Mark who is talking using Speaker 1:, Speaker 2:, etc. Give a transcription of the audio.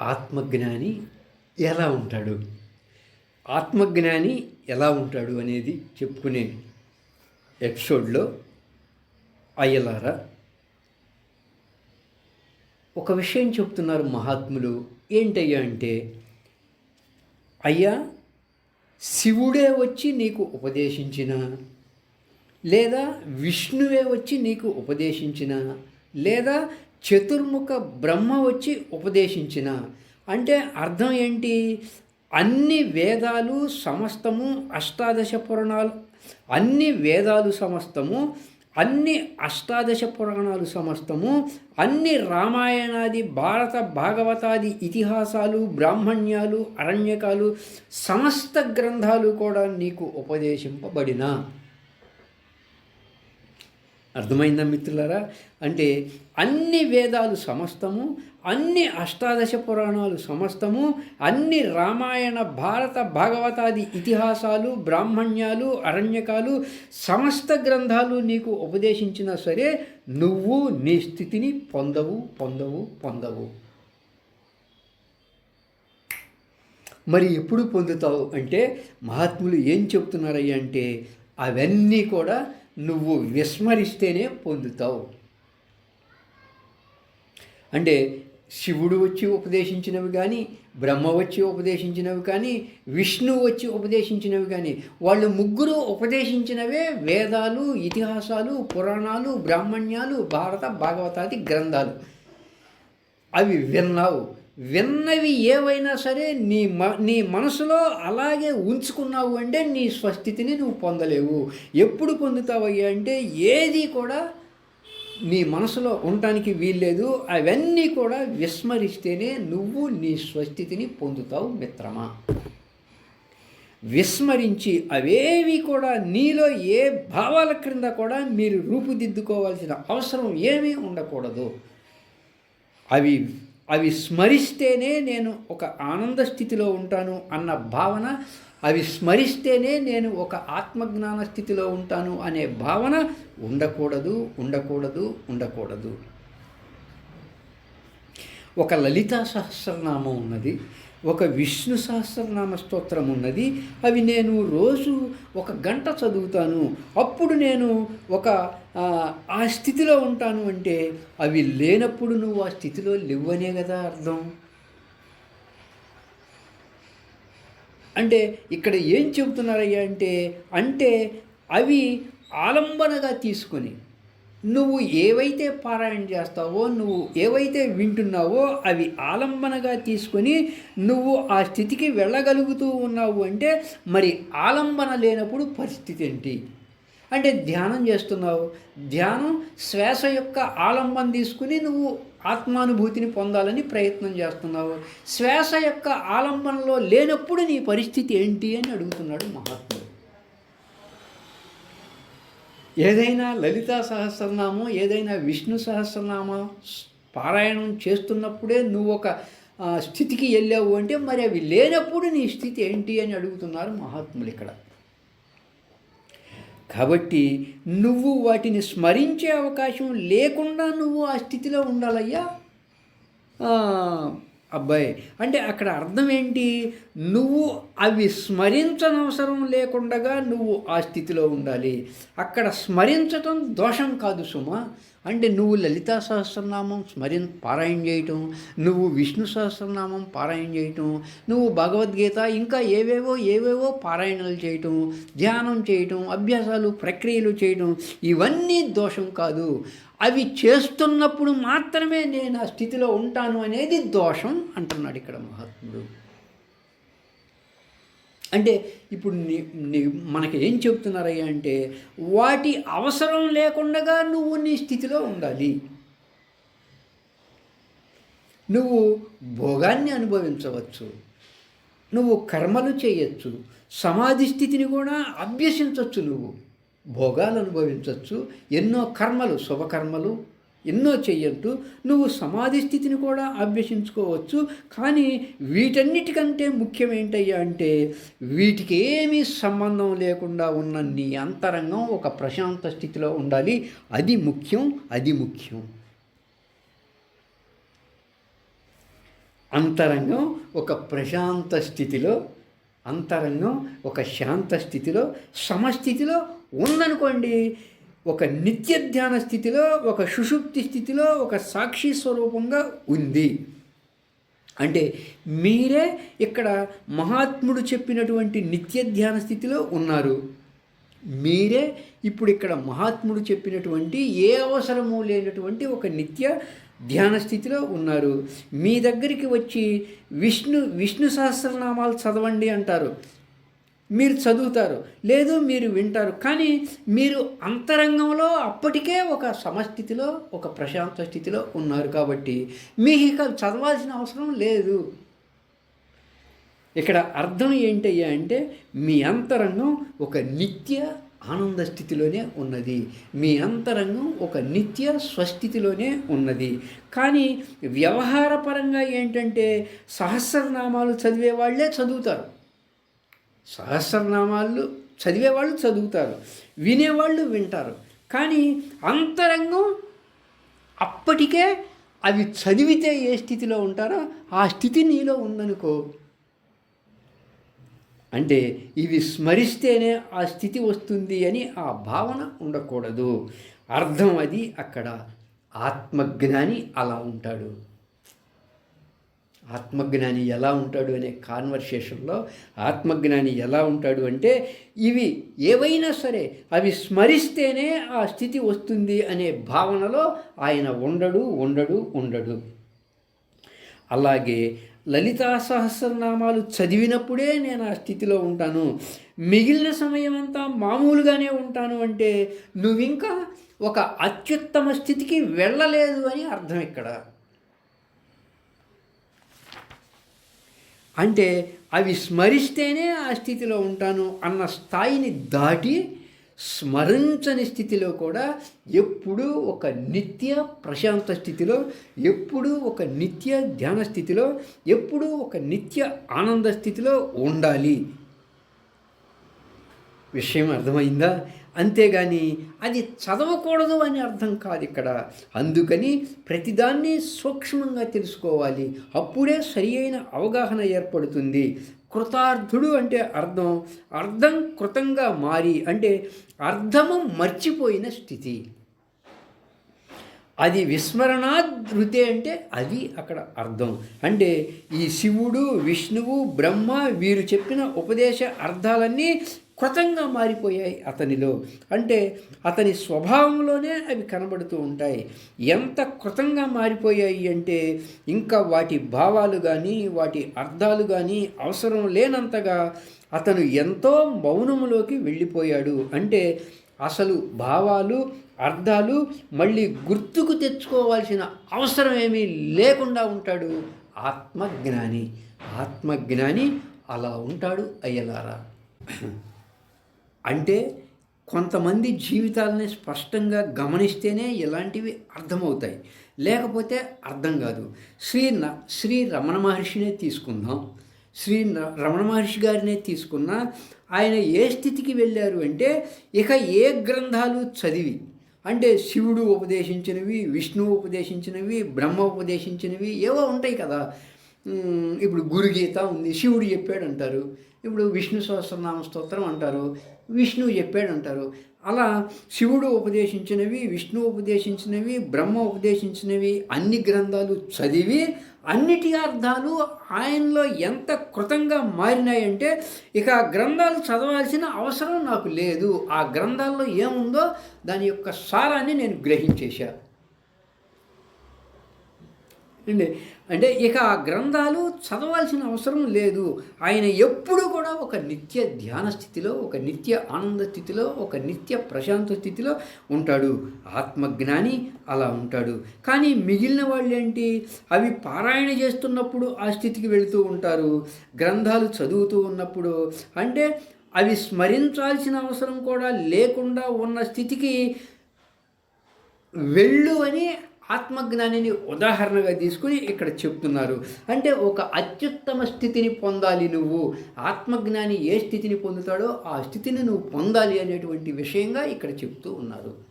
Speaker 1: ఆత్మజ్ఞాని ఎలా ఉంటాడు? ఆత్మజ్ఞాని ఎలా ఉంటాడు అనేది చెప్పుకునే ఎపిసోడ్లో అయ్యలారా ఒక విషయం చెప్తున్నారు మహాత్ములు. ఏంటయ్యా అంటే అయ్యా శివుడే వచ్చి నీకు ఉపదేశించిన లేదా విష్ణువే వచ్చి నీకు ఉపదేశించిన లేదా చతుర్ముఖ బ్రహ్మ వచ్చి ఉపదేశించిన. అంటే అర్థం ఏంటి? అన్ని వేదాలు సమస్తము అష్టాదశ పురాణాలు అన్ని వేదాలు సమస్తము అన్ని అష్టాదశ పురాణాలు సమస్తము అన్ని రామాయణాది భారత భాగవతాది ఇతిహాసాలు బ్రాహ్మణ్యాలు అరణ్యకాలు సమస్త గ్రంథాలు కూడా నీకు ఉపదేశింపబడిన. అర్థమైందా మిత్రులారా? అంటే అన్ని వేదాలు సమస్తము అన్ని అష్టాదశ పురాణాలు సమస్తము అన్ని రామాయణ భారత భాగవతాది ఇతిహాసాలు బ్రాహ్మణ్యాలు అరణ్యకాలు సమస్త గ్రంథాలు నీకు ఉపదేశించినా సరే నువ్వు నీ స్థితిని పొందవు పొందవు పొందవు. మరి ఎప్పుడు పొందుతావు అంటే మహాత్ములు ఏం చెప్తున్నారయ్యా అంటే అవన్నీ కూడా నువ్వు విస్మరిస్తేనే పొందుతావు. అంటే శివుడు వచ్చి ఉపదేశించినవి కానీ బ్రహ్మ వచ్చి ఉపదేశించినవి కానీ విష్ణువు వచ్చి ఉపదేశించినవి కానీ వాళ్ళు ముగ్గురు ఉపదేశించినవే వేదాలు ఇతిహాసాలు పురాణాలు బ్రాహ్మణ్యాలు భారత భాగవతాది గ్రంథాలు. అవి విన్నావు. విన్నవి ఏవైనా సరే నీ మ నీ మనసులో అలాగే ఉంచుకున్నావు అంటే నీ స్వస్థితిని నువ్వు పొందలేవు. ఎప్పుడు పొందుతావయ్యా అంటే ఏది కూడా నీ మనసులో ఉండటానికి వీల్లేదు. అవన్నీ కూడా విస్మరిస్తేనే నువ్వు నీ స్వస్థితిని పొందుతావు మిత్రమా. విస్మరించి అవేవి కూడా నీలో ఏ భావాల క్రింద కూడా మీరు రూపుదిద్దుకోవాల్సిన అవసరం ఏమీ ఉండకూడదు. అవి అవి స్మరిస్తేనే నేను ఒక ఆనంద స్థితిలో ఉంటాను అన్న భావన అవి స్మరిస్తేనే నేను ఒక ఆత్మజ్ఞాన స్థితిలో ఉంటాను అనే భావన ఉండకూడదు ఉండకూడదు ఉండకూడదు. ఒక లలితా సహస్రనామం ఉన్నది. ఒక విష్ణు సహస్రనామ స్తోత్రం ఉన్నది అవి నేను రోజు ఒక గంట చదువుతాను. అప్పుడు నేను ఒక ఆ స్థితిలో ఉంటాను అంటే అవి లేనప్పుడు నువ్వు ఆ స్థితిలో లేవనే కదా అర్థం. అంటే ఇక్కడ ఏం చెబుతున్నారయ్యా అంటే అంటే అవి ఆలంబనగా తీసుకొని నువ్వు ఏవైతే పారాయణ చేస్తావో నువ్వు ఏవైతే వింటున్నావో అవి ఆలంబనగా తీసుకొని నువ్వు ఆ స్థితికి వెళ్ళగలుగుతూ ఉన్నావు అంటే మరి ఆలంబన లేనప్పుడు పరిస్థితి ఏంటి? అంటే ధ్యానం చేస్తున్నావు. ధ్యానం శ్వాస యొక్క ఆలంబన తీసుకుని నువ్వు ఆత్మానుభూతిని పొందాలని ప్రయత్నం చేస్తున్నావు. శ్వాస యొక్క ఆలంబనలో లేనప్పుడు నీ పరిస్థితి ఏంటి అని అడుగుతున్నాడు మహాత్ముడు. ఏదైనా లలితా సహస్రనామం ఏదైనా విష్ణు సహస్రనామ పారాయణం చేస్తున్నప్పుడే నువ్వు ఒక స్థితికి వెళ్ళావు అంటే మరి అవి లేనప్పుడు నీ స్థితి ఏంటి అని అడుగుతున్నారు మహాత్ములు ఇక్కడ. కాబట్టి నువ్వు వాటిని స్మరించే అవకాశం లేకుండా నువ్వు ఆ స్థితిలో ఉండాలయ్యా. అబ్బాయి. అంటే అక్కడ అర్థం ఏంటి? నువ్వు అవి స్మరించనవసరం లేకుండా నువ్వు ఆ స్థితిలో ఉండాలి. అక్కడ స్మరించటం దోషం కాదు సుమ. అంటే నువ్వు లలితా సహస్రనామం స్మరి పారాయణ చేయటం నువ్వు విష్ణు సహస్రనామం పారాయణ చేయటం నువ్వు భగవద్గీత ఇంకా ఏవేవో ఏవేవో పారాయణలు చేయటం ధ్యానం చేయటం అభ్యాసాలు ప్రక్రియలు చేయటం ఇవన్నీ దోషం కాదు. అవి చేస్తున్నప్పుడు మాత్రమే నేను ఆ స్థితిలో ఉంటాను అనేది దోషం అంటున్నాడు ఇక్కడ మహాత్ముడు. అంటే ఇప్పుడు నీ మనకి ఏం చెప్తున్నారయ్యా అంటే వాటి అవసరం లేకుండా నువ్వు నీ స్థితిలో ఉండాలి. నువ్వు భోగాన్ని అనుభవించవచ్చు. నువ్వు కర్మలు చేయొచ్చు. సమాధి స్థితిని కూడా అభ్యసించవచ్చు నువ్వు. భోగాలు అనుభవించవచ్చు ఎన్నో కర్మలు శుభకర్మలు ఎన్నో చెయ్యొద్దు. నువ్వు సమాధి స్థితిని కూడా అభ్యసించుకోవచ్చు. కానీ వీటన్నిటికంటే ముఖ్యం ఏంటయ్యా అంటే వీటికి ఏమీ సంబంధం లేకుండా ఉన్న నీ అంతరంగం ఒక ప్రశాంత స్థితిలో ఉండాలి. అది ముఖ్యం అది ముఖ్యం. అంతరంగం ఒక ప్రశాంత స్థితిలో అంతరంగం ఒక శాంత స్థితిలో సమస్థితిలో ఉందనుకోండి ఒక నిత్య ధ్యాన స్థితిలో ఒక సుషుప్తి స్థితిలో ఒక సాక్షి స్వరూపంగా ఉంది. అంటే మీరే ఇక్కడ మహాత్ముడు చెప్పినటువంటి నిత్య ధ్యాన స్థితిలో ఉన్నారు. మీరే ఇప్పుడు ఇక్కడ మహాత్ముడు చెప్పినటువంటి ఏ అవసరము లేనటువంటి ఒక నిత్య ధ్యాన స్థితిలో ఉన్నారు. మీ దగ్గరికి వచ్చి విష్ణు విష్ణు సహస్రనామాలు చదవండి అంటారు. మీరు చదువుతారు. లేదు మీరు వింటారు. కానీ మీరు అంతరంగంలో అప్పటికే ఒక సమస్థితిలో ఒక ప్రశాంత స్థితిలో ఉన్నారు కాబట్టి మీకు ఇక చదవాల్సిన అవసరం లేదు. ఇక్కడ అర్థం ఏంటయ్యా అంటే మీ అంతరంగం ఒక నిత్య ఆనంద స్థితిలోనే ఉన్నది. మీ అంతరంగం ఒక నిత్య స్వస్థితిలోనే ఉన్నది. కానీ వ్యవహారపరంగా ఏంటంటే సహస్రనామాలు చదివే వాళ్ళే చదువుతారు. సహస్రనామాలు చదివేవాళ్ళు చదువుతారు వినేవాళ్ళు వింటారు. కానీ అంతరంగం అప్పటికే అవి చదివితే ఏ స్థితిలో ఉంటారో ఆ స్థితి నీలో ఉందనుకో. అంటే ఇవి స్మరిస్తేనే ఆ స్థితి వస్తుంది అని ఆ భావన ఉండకూడదు. అర్థం అది అక్కడ ఆత్మజ్ఞాని అలా ఉంటాడు. ఆత్మజ్ఞాని ఎలా ఉంటాడు అనే కాన్వర్సేషన్లో ఆత్మజ్ఞాని ఎలా ఉంటాడు అంటే ఇవి ఏవైనా సరే అవి స్మరిస్తేనే ఆ స్థితి వస్తుంది అనే భావనలో ఆయన ఉండడు ఉండడు ఉండడు. అలాగే లలితా సహస్రనామాలు చదివినప్పుడే నేను ఆ స్థితిలో ఉంటాను. మిగిలిన సమయం అంతా మామూలుగానే ఉంటాను అంటే నువ్వింకా ఒక అత్యుత్తమ స్థితికి వెళ్ళలేదు అని అర్థం ఇక్కడ. అంటే అవి స్మరిస్తేనే ఆ స్థితిలో ఉంటాను అన్న స్థాయిని దాటి స్మరించని స్థితిలో కూడా ఎప్పుడూ ఒక నిత్య ప్రశాంత స్థితిలో ఎప్పుడూ ఒక నిత్య ధ్యాన స్థితిలో ఎప్పుడూ ఒక నిత్య ఆనంద స్థితిలో ఉండాలి. విషయం అర్థమైందా? అంతేగాని అది చదవకూడదు అని అర్థం కాదు ఇక్కడ. అందుకని ప్రతిదాన్ని సూక్ష్మంగా తెలుసుకోవాలి. అప్పుడే సరి అయిన అవగాహన ఏర్పడుతుంది. కృతార్థుడు అంటే అర్థం. అర్థం కృతంగా మారి అంటే అర్థము మర్చిపోయిన స్థితి. అది విస్మరణాధృతే అంటే అది అక్కడ అర్థం. అంటే ఈ శివుడు విష్ణువు బ్రహ్మ వీరు చెప్పిన ఉపదేశ అర్థాలన్నీ కృతంగా మారిపోయాయి అతనిలో. అంటే అతని స్వభావంలోనే అవి కనబడుతూ ఉంటాయి. ఎంత కృతంగా మారిపోయాయి అంటే ఇంకా వాటి భావాలు కానీ వాటి అర్థాలు కానీ అవసరం లేనంతగా అతను ఎంతో మౌనములోకి వెళ్ళిపోయాడు. అంటే అసలు భావాలు అర్థాలు మళ్ళీ గుర్తుకు తెచ్చుకోవాల్సిన అవసరం ఏమీ లేకుండా ఉంటాడు ఆత్మజ్ఞాని. ఆత్మజ్ఞాని అలా ఉంటాడు అయ్యలారా. అంటే కొంతమంది జీవితాలని స్పష్టంగా గమనిస్తేనే ఇలాంటివి అర్థమవుతాయి. లేకపోతే అర్థం కాదు. శ్రీ శ్రీ రమణ మహర్షినే తీసుకుందాం. శ్రీ రమణ మహర్షి గారినే తీసుకున్నా ఆయన ఏ స్థితికి వెళ్ళారు అంటే ఇక ఏ గ్రంథాలు చదివి అంటే శివుడు ఉపదేశించినవి విష్ణువు ఉపదేశించినవి బ్రహ్మ ఉపదేశించినవి ఏవో ఉంటాయి కదా. ఇప్పుడు గురుగీత ఉంది శివుడు చెప్పాడు అంటారు ఇప్పుడు విష్ణు సహస్రనామ స్తోత్రం అంటారు. విష్ణువు చెప్పాడు అంటారు అలా శివుడు ఉపదేశించినవి విష్ణువు ఉపదేశించినవి బ్రహ్మ ఉపదేశించినవి అన్ని గ్రంథాలు చదివి అన్నిటి అర్థాలు ఆయనలో ఎంత కృతంగా మారినాయంటే ఇక ఆ గ్రంథాలు చదవాల్సిన అవసరం నాకు లేదు. ఆ గ్రంథాల్లో ఏముందో దాని యొక్క సారాన్ని నేను గ్రహించేశాను అండి అంటే ఇక ఆ గ్రంథాలు చదవాల్సిన అవసరం లేదు. ఆయన ఎప్పుడు కూడా ఒక నిత్య ధ్యాన స్థితిలో ఒక నిత్య ఆనంద స్థితిలో ఒక నిత్య ప్రశాంత స్థితిలో ఉంటాడు. ఆత్మజ్ఞాని అలా ఉంటాడు. కానీ మిగిలిన వాళ్ళు ఏంటి అవి పారాయణ చేస్తున్నప్పుడు ఆ స్థితికి వెళుతూ ఉంటారు. గ్రంథాలు చదువుతూ ఉన్నప్పుడు. అంటే అవి స్మరించాల్సిన అవసరం కూడా లేకుండా ఉన్న స్థితికి వెళ్ళు అని ఆత్మజ్ఞానిని ఉదాహరణగా తీసుకుని ఇక్కడ చెప్తున్నారు. అంటే ఒక అత్యుత్తమ స్థితిని పొందాలి నువ్వు. ఆత్మజ్ఞాని ఏ స్థితిని పొందుతాడో ఆ స్థితిని నువ్వు పొందాలి అనేటువంటి విషయంగా ఇక్కడ చెప్తూ ఉన్నారు.